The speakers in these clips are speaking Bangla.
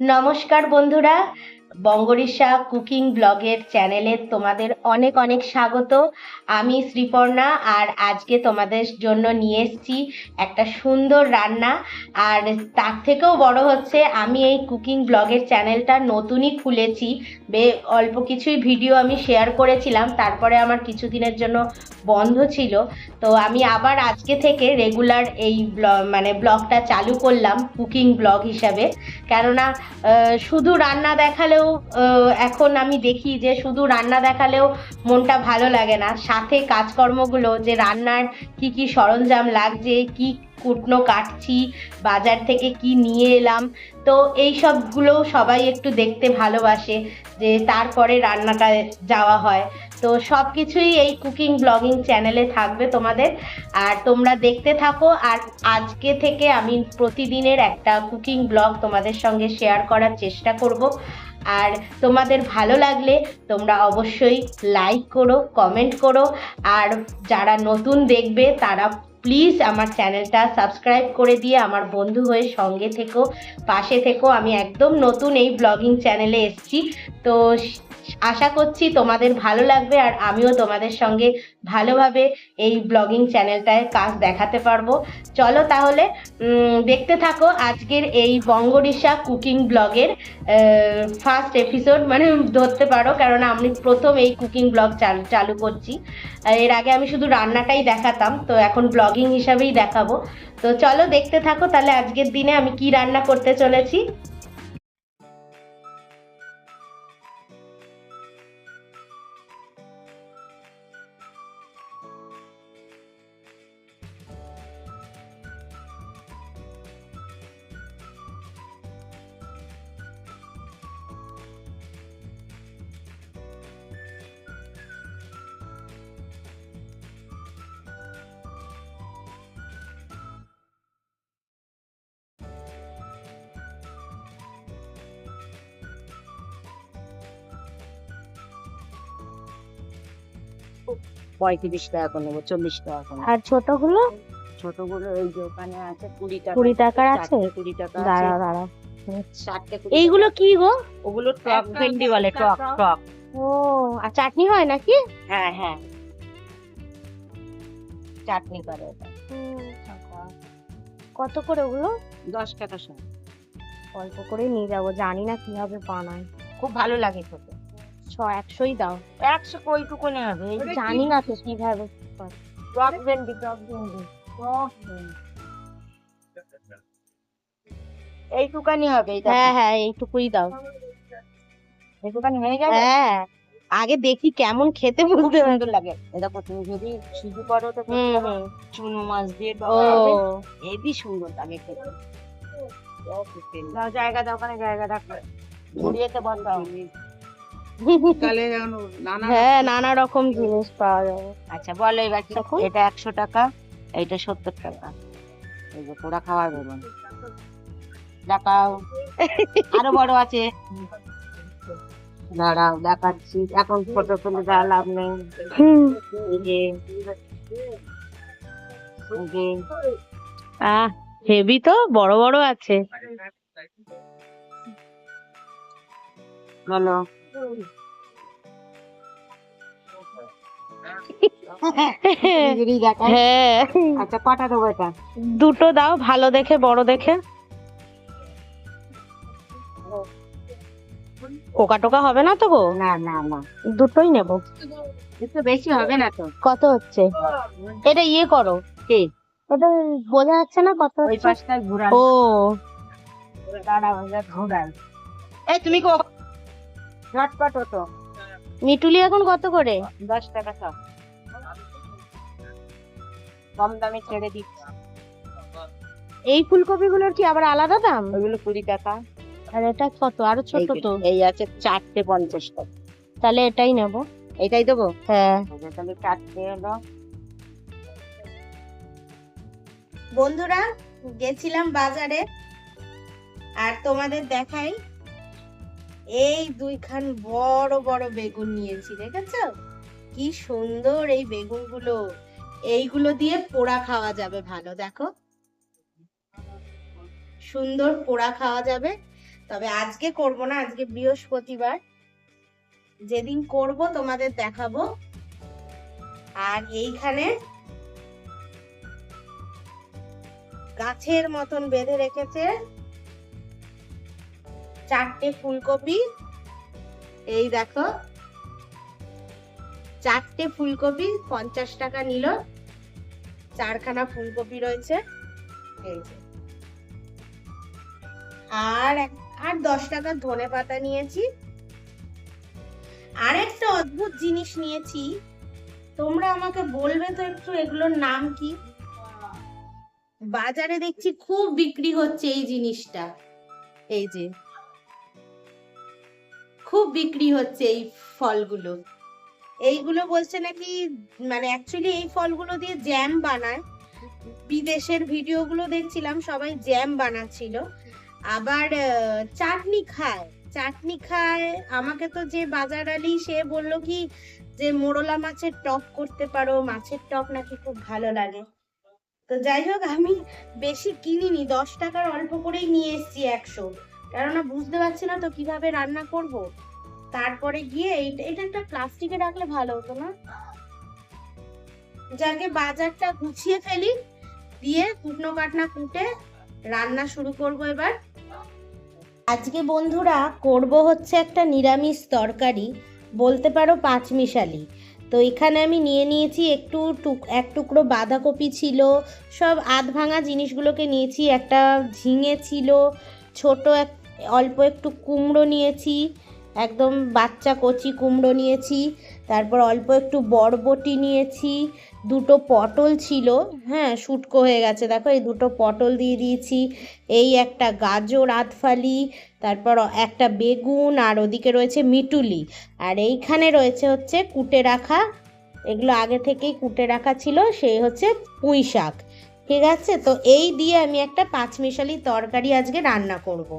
নমস্কার বন্ধুরা বঙ্গরিসা কুকিং ব্লগের চ্যানেলে তোমাদের অনেক অনেক স্বাগত। আমি শ্রীপর্ণা আর আজকে তোমাদের জন্য নিয়ে এসেছি একটা সুন্দর রান্না। আর তার থেকেও বড় হচ্ছে, আমি এই কুকিং ব্লগের চ্যানেলটা নতুনই খুলেছি। বে, অল্প কিছুই ভিডিও আমি শেয়ার করেছিলাম, তারপরে আমার কিছুদিনের জন্য বন্ধ ছিল। তো আমি আবার আজকে থেকে রেগুলার এই মানে ব্লগটা চালু করলাম কুকিং ব্লগ হিসাবে। কেননা শুধু রান্না দেখালেও এখন আমি দেখি যে শুধু রান্না দেখালেও মনটা ভালো লাগে না। সাথে কাজকর্মগুলো, যে রান্নার কি কি সরঞ্জাম লাগছে, কি কুটনো কাটছি, বাজার থেকে কি নিয়ে এলাম, তো এই সবগুলো সবাই একটু দেখতে ভালোবাসে যে তারপরে রান্নাটা যাওয়া হয়। তো সব কিছুই এই কুকিং ব্লগিং চ্যানেলে থাকবে তোমাদের। আর তোমরা দেখতে থাকো, আর আজকে থেকে আমি প্রতিদিনের একটা কুকিং ব্লগ তোমাদের সঙ্গে শেয়ার করার চেষ্টা করব। আর তোমাদের ভালো লাগলে তোমরা অবশ্যই লাইক করো কমেন্ট করো। আর যারা নতুন দেখবে, তারা প্লিজ আমার চ্যানেলটা সাবস্ক্রাইব করে দিয়ে আমার বন্ধু হয়ে সঙ্গে থেকো, পাশে থেকো। আমি একদম নতুন এই ব্লগিং চ্যানেলে এসেছি। তো আশা করছি তোমাদের ভালো লাগবে আর আমিও তোমাদের সঙ্গে ভালোভাবে এই ব্লগিং চ্যানেলটায় কাজ দেখাতে পারব। চলো তাহলে দেখতে থাকো আজকের এই বঙ্গরিসা কুকিং ব্লগের ফার্স্ট এপিসোড মানে ধরতে পারো, কারণ আমি প্রথম এই কুকিং ব্লগ চালু করছি। এর আগে আমি শুধু রান্নাটাই দেখাতাম, তো এখন ব্লগিং হিসাবেই দেখাবো। তো চলো দেখতে থাকো তাহলে আজকের দিনে আমি কি রান্না করতে চলেছি। পঁয়ত্রিশ টাকা করে নেব চল্লিশ টাকা করে আর ছোটগুলো? ছোটগুলো এই যে ওখানে আছে কুড়ি টাকা। কুড়ি টাকার আছে? কুড়ি টাকা দাঁড়া আছে। দাঁড়া এইগুলো কি গো? ওগুলো টক ভেন্ডি বলে টক টক। ও আর চাটনি হয় নাকি? হ্যাঁ হ্যাঁ। চাটনি করে ওটা কত করে ওগুলো? দশ টাকা সব অল্প করে নিয়ে যাব জানি না কীভাবে বানায়। খুব ভালো লাগে খেতে। ছ একশোই দাও। একশো কইটুকুনি হবে জানি না তো কীভাবে টক ভেন্ডি টক ভেন্ডি টক ভেন্ডি এইটুকানি হবে হ্যাঁ হ্যাঁ এইটুকুই দাও। এইটুকানি হয়ে যাবে হ্যাঁ আগে দেখি কেমন খেতে পারব সুন্দর লাগে। দেখো তুমি যদি শুধু করো তো চুনো মাছ দিয়ে হবে। হেবি সুন্দর লাগে খেতে। জায়গা দাও ওখানে জায়গা রাখো। ঘুরিয়েতে বন্ধ হ্যাঁ নানা রকম জিনিস পাওয়া যাবে আচ্ছা বলো এবার কি? এটা একশো টাকা এইটা সত্তর টাকা। এই যে পোড়া খাওয়ার বেরোন দেখাও। আরও বড় আছে। দাঁড়াও দেখাচ্ছি। এখন ফটো তুলে দেওয়া লাভ নেই। আহ হেভি তো বড় বড় আছে। বলো। হ্যাঁ। আচ্ছা কটা দেবো এটা? দুটো দাও ভালো দেখে বড় দেখে। পোকা টোকা হবে না তো গো? না না না। দুটোই নেব। একটু বেশি হবে না তো? কত হচ্ছে? এটা ইয়ে করো। কি? এটা বোঝা যাচ্ছে না কত ওই ও। এটা এই তুমি কো ঝটপট হতো মিটুলি এখন কত করে? দশ টাকা সব কম দামে ছেড়ে দিচ্ছি। এই ফুলকপিগুলোর কি আবার আলাদা দাম? ওইগুলো কুড়ি টাকা। আর এটা কত? আরও ছোট তো। এই আছে চারটে পঞ্চাশ টাকা। তাহলে এটাই নেব। এটাই দেবো? হ্যাঁ। তাহলে চারটে হলো। বন্ধুরা গেছিলাম বাজারে। আর তোমাদের দেখাই এই দুইখান বড় বড় বেগুন নিয়েছি, দেখেছ? কি সুন্দর এই বেগুনগুলো। এইগুলো দিয়ে পোড়া খাওয়া যাবে ভালো, দেখো। সুন্দর পোড়া খাওয়া যাবে। তবে আজকে করব না, আজকে বৃহস্পতিবার। যেদিন করব, তোমাদের দেখাবো। আর এইখানে গাছের মতন বেঁধে রেখেছে। চারটে ফুলকপি। এই দেখো। চারটে ফুলকপি পঞ্চাশ টাকা নিল। চারখানা ফুলকপি রয়েছে। এই যে। আর আর দশ টাকার ধনে পাতা নিয়েছি। আর একটা অদ্ভুত জিনিস নিয়েছি। তোমরা আমাকে বলবে তো একটু এগুলোর নাম কি? বাজারে দেখছি খুব বিক্রি হচ্ছে এই জিনিসটা। এই যে। খুব বিক্রি হচ্ছে এই ফলগুলো। এইগুলো বলছে নাকি মানে অ্যাকচুয়ালি এই ফলগুলো দিয়ে জ্যাম বানায়। বিদেশের ভিডিওগুলো দেখছিলাম, সবাই জ্যাম বানাচ্ছিল। আবার চাটনি খায়। চাটনি খায়, আমাকে তো যে বাজার আলি, সে বলল কি, যে মোরলা মাছের টক করতে পারো, মাছের টক নাকি খুব ভালো লাগে। তো যাই হোক, আমি বেশি কিনিনি, দশ টাকার অল্প করেই নিয়ে এসেছি একশো। কেননা বুঝতে পারছি না তো কীভাবে রান্না করব। তারপরে গিয়ে এটা একটা প্লাস্টিকে রাখলে ভালো হতো না? যাকে বাজারটা গুছিয়ে ফেলি, দিয়ে কুটনো কাটনা কুটে রান্না শুরু করব এবার। আজকে বন্ধুরা করব হচ্ছে একটা নিরামিষ তরকারি, বলতে পারো পাঁচমিশালি। তো এখানে আমি নিয়ে নিয়েছি একটু টুক, এক টুকরো বাঁধাকপি ছিল, সব আধ ভাঙা জিনিসগুলোকে নিয়েছি, একটা ঝিঙে ছিল, ছোট এক, অল্প একটু কুমড়ো নিয়েছি একদম বাচ্চা কচি কুমড়ো নিয়েছি, তারপর অল্প একটু বরবটি নিয়েছি, দুটো পটল ছিল হ্যাঁ শুটকো হয়ে গেছে, দেখো এই দুটো পটল দিয়ে দিয়েছি, এই একটা গাজর, আতফালি, তারপর একটা বেগুন, আর ওদিকে রয়েছে মিটুলি, আর এইখানে রয়েছে হচ্ছে কুটে রাখা, এগুলো আগে থেকেই কুটে রাখা ছিল, সেই হচ্ছে পুঁই শাক, ঠিক আছে তো এই দিয়ে আমি একটা পাঁচমিশালি তরকারি আজকে রান্না করব।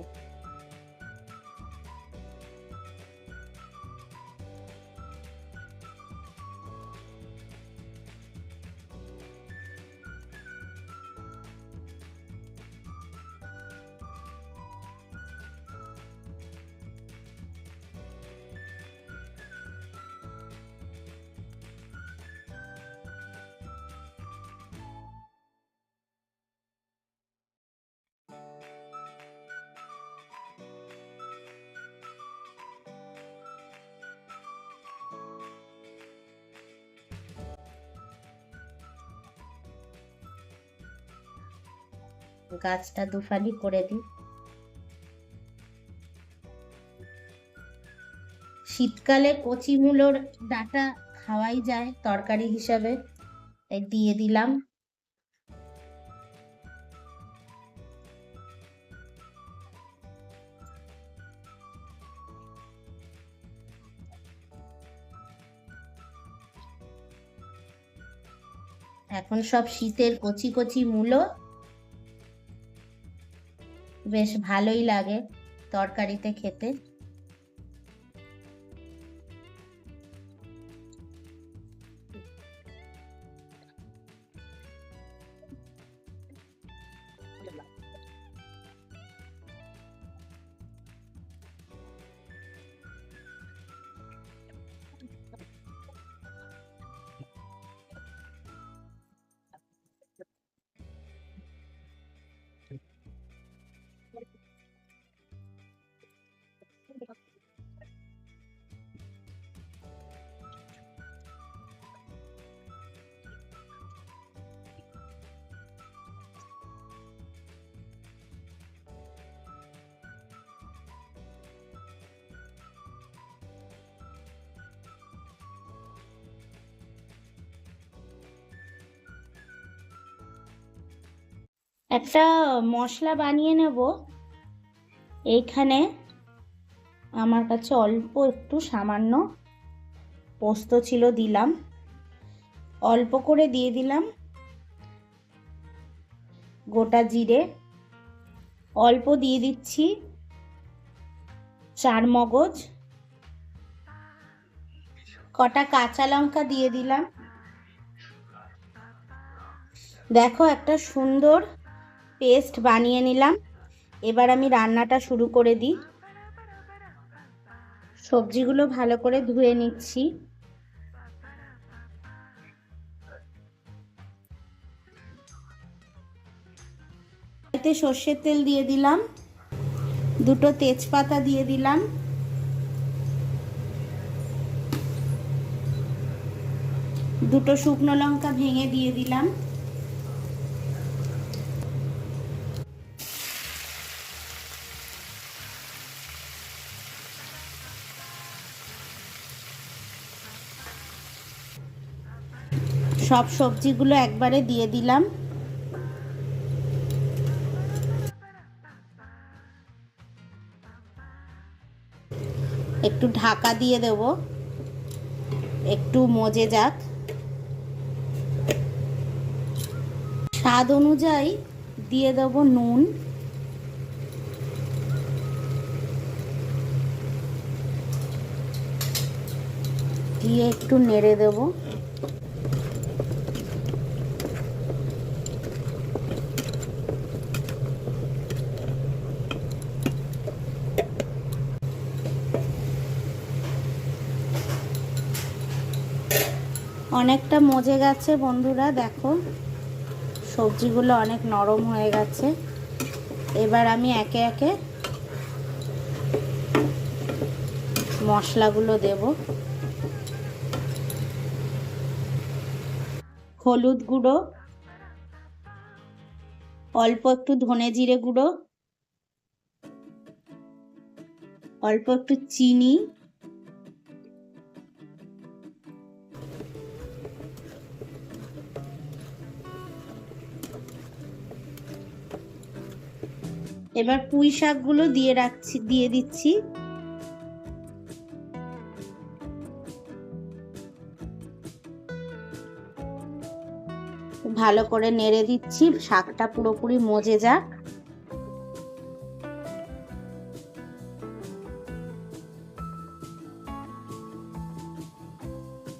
গাছটা দুফালি করে দিই। শীতকালে কচি মূলোর ডাটা খাওয়াই যায় তরকারি হিসাবে, তাই দিয়ে দিলাম। এখন সব শীতের কচি কচি মূলো বেশ ভালোই লাগে তরকারিতে খেতে। একটা মশলা বানিয়ে নেব। এইখানে আমার কাছে অল্প একটু সামান্য পোস্ত ছিল দিলাম। অল্প করে দিয়ে দিলাম গোটা জিরে। অল্প দিয়ে দিচ্ছি চার মগজ। কটা কাঁচা লঙ্কা দিয়ে দিলাম। দেখো একটা সুন্দর পেস্ট বানিয়ে নিলাম। এবার আমি রান্নাটা শুরু করে দিই। সবজিগুলো ভালো করে ধুয়ে নিচ্ছি। এতে সর্ষের তেল দিয়ে দিলাম। দুটো তেজপাতা দিয়ে দিলাম। দুটো শুকনো লঙ্কা ভেঙে দিয়ে দিলাম। সব সবজিগুলো একবারে দিয়ে দিলাম। একটু ঢাকা দিয়ে দেব। একটু মজে যাক। স্বাদ অনুযায়ী দিয়ে দেব নুন। দিয়ে একটু নেড়ে দেবো। অনেকটা মজে গেছে বন্ধুরা, দেখো। সবজিগুলো অনেক নরম হয়ে গেছে। এবার আমি একে একে মশলাগুলো দেব। হলুদ গুঁড়ো, অল্প একটু ধনে জিরে গুঁড়ো, অল্প একটু চিনি এবার পুঁই শাকগুলো দিয়ে রাখছি, দিয়ে দিচ্ছি। ভালো করে নেড়ে দিচ্ছি, শাকটা পুরোপুরি মজে যাক।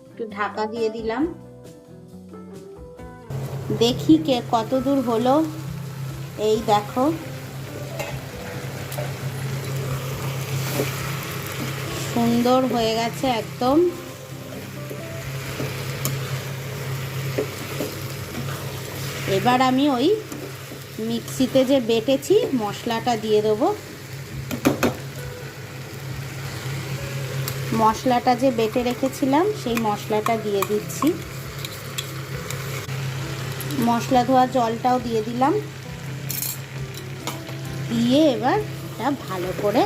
একটু ঢাকা দিয়ে দিলাম। দেখি কে কত দূর হলো। এই দেখো। সুন্দর হয়ে গেছে একদম। এবার আমি ওই মিক্সিতে যে বেটেছি, মশলাটা দিয়ে দেবো। মশলাটা যে বেটে রেখেছিলাম, সেই মশলাটা দিয়ে দিচ্ছি। মশলা ধোয়া জলটাও দিয়ে দিলাম। দিয়ে এবার এটা ভালো করে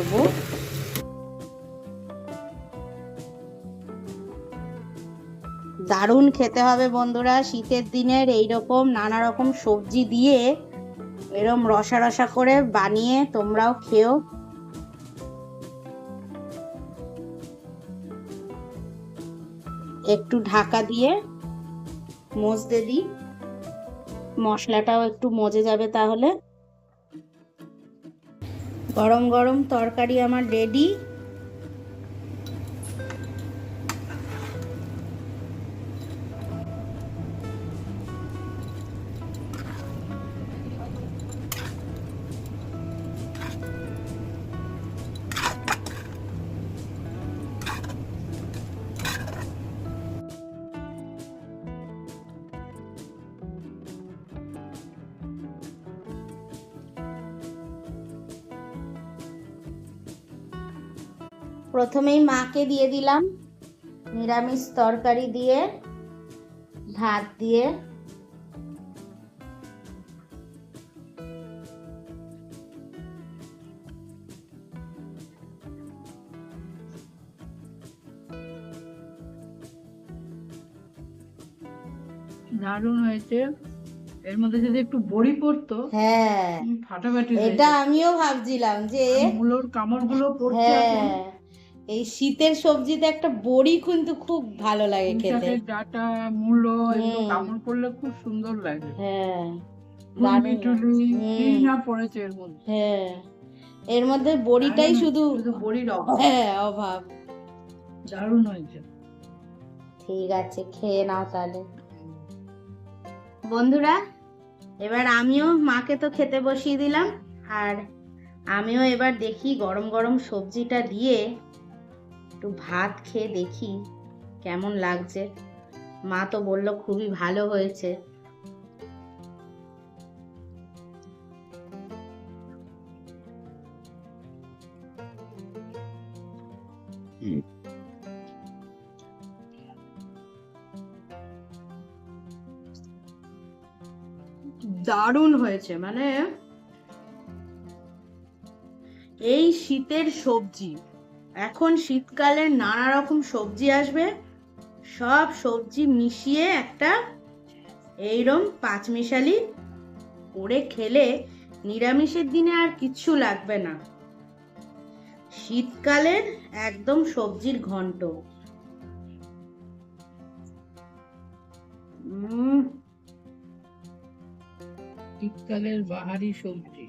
নাড়বো দারুণ খেতে হবে বন্ধুরা, শীতের দিনের এইরকম নানা রকম সবজি দিয়ে এরম রসা রসা করে বানিয়ে তোমরাও খেও। একটু ঢাকা দিয়ে মজতে দিই। মশলাটাও একটু মজে যাবে তাহলে। গরম গরম তরকারি আমার রেডি প্রথমেই মাকে দিয়ে দিলাম নিরামিষ তরকারি দিয়ে ভাত দিয়ে। দারুণ হয়েছে। এর মধ্যে যদি একটু বড়ি পড়তো হ্যাঁ ফাটাফাটি এটা আমিও ভাবছিলাম যে আর কামড়গুলো পড়ছে হ্যাঁ এই শীতের সবজিতে একটা বড়ি কিন্তু খুব ভালো লাগে খেতে। ডাঁটা মূলো এগুলো হুম। কামড় পড়লে খুব সুন্দর লাগে। হ্যাঁ। না পড়েছে এর মধ্যে। হ্যাঁ। এর মধ্যে বড়িটাই শুধু শুধু বড়ির অভাব। হ্যাঁ অভাব। দারুণ হয়েছে। ঠিক আছে খেয়ে নাও তাহলে। বন্ধুরা এবার আমিও মাকে তো খেতে বসিয়ে দিলাম। আর আমিও এবার দেখি গরম গরম সবজিটা দিয়ে একটু ভাত খেয়ে দেখি কেমন লাগছে। মা তো বলল, খুবই ভালো হয়েছে। দারুণ হয়েছে মানে এই শীতের সবজি। এখন শীতকালে নানা রকম সবজি আসবে। সব সবজি মিশিয়ে একটা এইরম পাঁচমিশালি করে খেলে নিরামিষের দিনে আর কিচ্ছু লাগবে না। শীতকালের একদম সবজির ঘন্ট। শীতকালের বাহারি সবজি।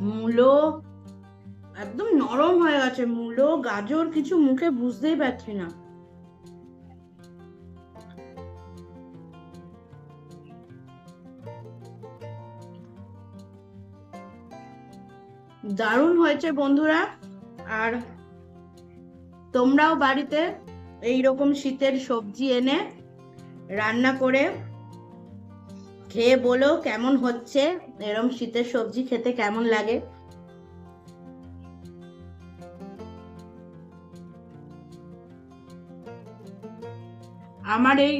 মূলো একদম নরম হয়ে গেছে মূলো, গাজর, কিছু মুখে বুঝতেই পারছি না। দারুণ হয়েছে বন্ধুরা, আর তোমরাও বাড়িতে এই রকম শীতের সবজি এনে রান্না করে খেয়ে বলো কেমন হচ্ছে, এরম শীতের সবজি খেতে কেমন লাগে। আমার এই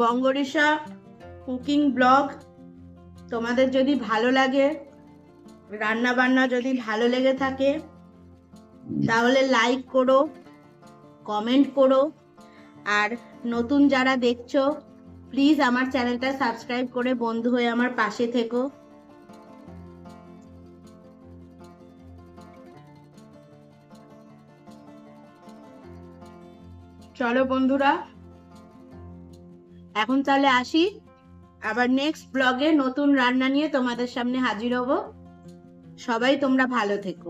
বঙ্গরিসা কুকিং ব্লগ তোমাদের যদি ভালো লাগে রান্না বান্না যদি ভালো লেগে থাকে, তাহলে লাইক করো কমেন্ট করো, আর নতুন যারা দেখছ প্লিজ আমার চ্যানেলটা সাবস্ক্রাইব করে বন্ধু হয়ে আমার পাশে থেকো। চলো বন্ধুরা। এখন তাহলে আসি। আবার নেক্সট ব্লগে নতুন রান্না নিয়ে তোমাদের সামনে হাজির হব। সবাই তোমরা ভালো থেকো।